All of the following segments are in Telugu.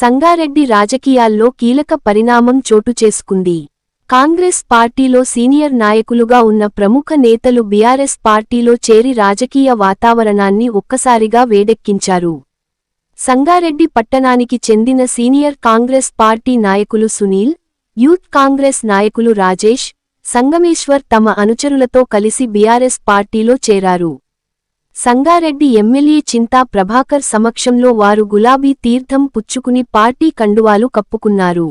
సంగారెడ్డి రాజకీయాల్లో కీలక పరిణామం చోటు చేసుకుంది. కాంగ్రెస్ పార్టీలో సీనియర్ నాయకులుగా ఉన్న ప్రముఖ నేతలు బీఆర్ఎస్ పార్టీలో చేరి రాజకీయ వాతావరణాన్ని ఒక్కసారిగా వేడెక్కించారు. సంగారెడ్డి పట్టణానికి చెందిన సీనియర్ కాంగ్రెస్ పార్టీ నాయకులు సునీల్ యూత్ కాంగ్రెస్ నాయకులు రాజేష్ సంగమేశ్వర్ తమ అనుచరులతో కలిసి బీఆర్ఎస్ పార్టీలో చేరారు. సంగారెడ్డి ఎమ్మెల్యే చింతా ప్రభాకర్ సమక్షంలో వారు గులాబీ తీర్థం పుచ్చుకుని పార్టీ కండువాలు కప్పుకున్నారు.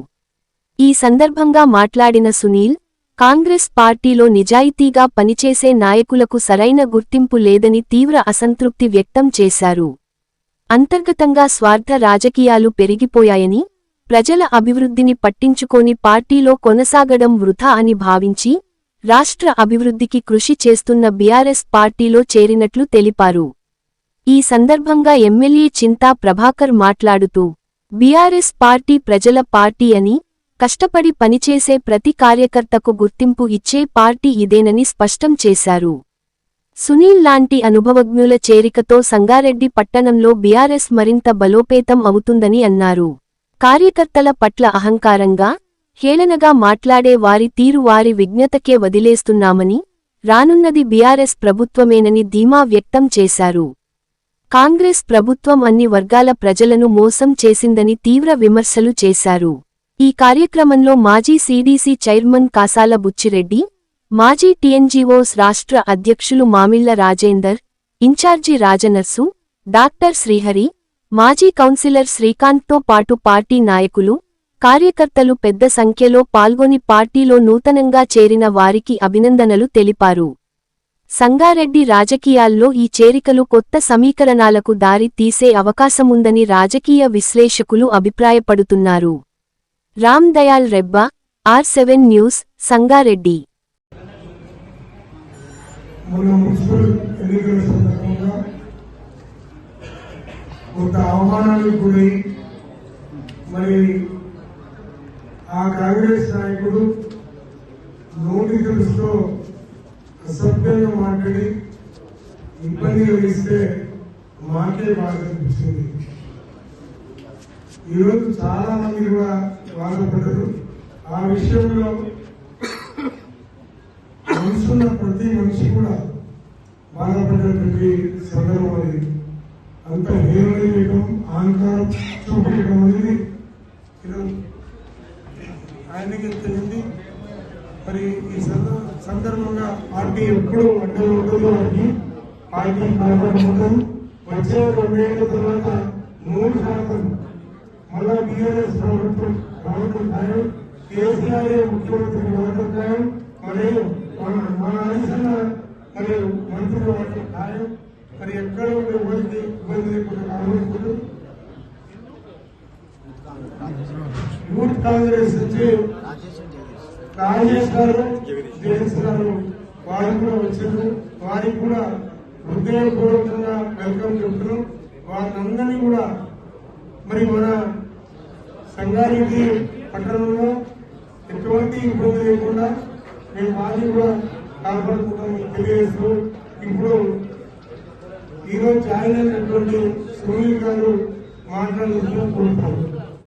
ఈ సందర్భంగా మాట్లాడిన సునీల్ కాంగ్రెస్ పార్టీలో నిజాయితీగా పనిచేసే నాయకులకు సరైన గుర్తింపు లేదని తీవ్ర అసంతృప్తి వ్యక్తం చేశారు. అంతర్గతంగా స్వార్థ రాజకీయాలు పెరిగిపోయాయని ప్రజల అభివృద్ధిని పట్టించుకోని పార్టీలో కొనసాగడం వృథా అని భావించి రాష్ట్ర అభివృద్ధికి కృషి చేస్తున్న బీఆర్ఎస్ పార్టీలో చేరినట్లు తెలిపారు. ఈ సందర్భంగా ఎమ్మెల్యే చింతా ప్రభాకర్ మాట్లాడుతూ బీఆర్ఎస్ పార్టీ ప్రజల పార్టీ అని కష్టపడి పనిచేసే ప్రతి కార్యకర్తకు గుర్తింపు ఇచ్చే పార్టీ ఇదేనని స్పష్టం చేశారు. సునీల్ లాంటి అనుభవజ్ఞుల చేరికతో సంగారెడ్డి పట్టణంలో బీఆర్ఎస్ మరింత బలోపేతం అవుతుందని అన్నారు. కార్యకర్తల పట్ల అహంకారంగా హేళనగా మాట్లాడే వారి తీరు వారి విజ్ఞతకే వదిలేస్తున్నామని రానున్నది బీఆర్ఎస్ ప్రభుత్వమేనని ధీమా వ్యక్తం చేశారు. కాంగ్రెస్ ప్రభుత్వం అన్ని వర్గాల ప్రజలను మోసం చేసిందని తీవ్ర విమర్శలు చేశారు. ఈ కార్యక్రమంలో మాజీ సీడీసీ చైర్మన్ కాసాల బుచ్చిరెడ్డి మాజీ టీఎన్జీఓస్ రాష్ట్ర అధ్యక్షులు మామిళ్ళ రాజేందర్ ఇన్ఛార్జి రాజనర్సు డాక్టర్ శ్రీహరి మాజీ కౌన్సిలర్ శ్రీకాంత్తో పాటు పార్టీ నాయకులు కార్యకర్తలు పెద్ద సంఖ్యలో పాల్గొని పార్టీలో నూతనంగా చేరిన వారికి అభినందనలు తెలిపారు. సంగారెడ్డి రాజకీయాల్లో ఈ చేరికలు కొత్త సమీకరణాలకు దారి తీసే అవకాశముందని రాజకీయ విశ్లేషకులు అభిప్రాయపడుతున్నారు. Ram Dayal Rebba R seven news Sangareddy. కొంత గురై మరి ఆ కాంగ్రెస్ నాయకుడు నోటి తెలుసులో అసభ్యంగా మాట్లాడి ఇబ్బంది కలిగిస్తే మాకే బాధ అనిపిస్తుంది. ఈరోజు చాలా మంది కూడా బాధపడరు ఆ విషయంలో మనసున్న ప్రతి మనిషి కూడా బాధపడేటువంటి సందర్భం అనేది అంత హేళన చేయడం అహంకారం చూపించడం అనేది ఆయనకి తెలిసింది మరి ఈ సందర్భంగా పార్టీ ఎప్పుడు అడ్డం ఉంటుందో అని పార్టీ బాధపడడం వచ్చే రెండేళ్ళ తర్వాత మూడు శాతం మళ్ళా బీఆర్ఎస్ ప్రభుత్వం ప్రభుత్వం ఖాయం కేసీఆర్ ముఖ్యమంత్రి ప్రభుత్వం ఖాయం మరియు మన మన ఆలోచన మరియు మంత్రులు వాటి ఖాయం మరి ఎక్కడ ఉండే ఎవరికి ఇబ్బంది లేకుండా కావాలనుకుంటూ యూత్ కాంగ్రెస్ నుంచి రాజేష్ గారు జగదీష్ గారు వారు కూడా వచ్చారు. వారికి కూడా హృదయపూర్వకంగా వెల్కమ్ చెప్తున్నాం. వారందరినీ కూడా మరి మన సంగారెడ్డి పట్టణంలో ఎటువంటి ఇబ్బంది లేకుండా మేము వారిని కూడా కాపాడుకుంటామని తెలియజేస్తూ ఇప్పుడు ఈరోజు జాయిన్ అయినటువంటి సునీల్ గారు మాట్లాడుతూ కోరుతాము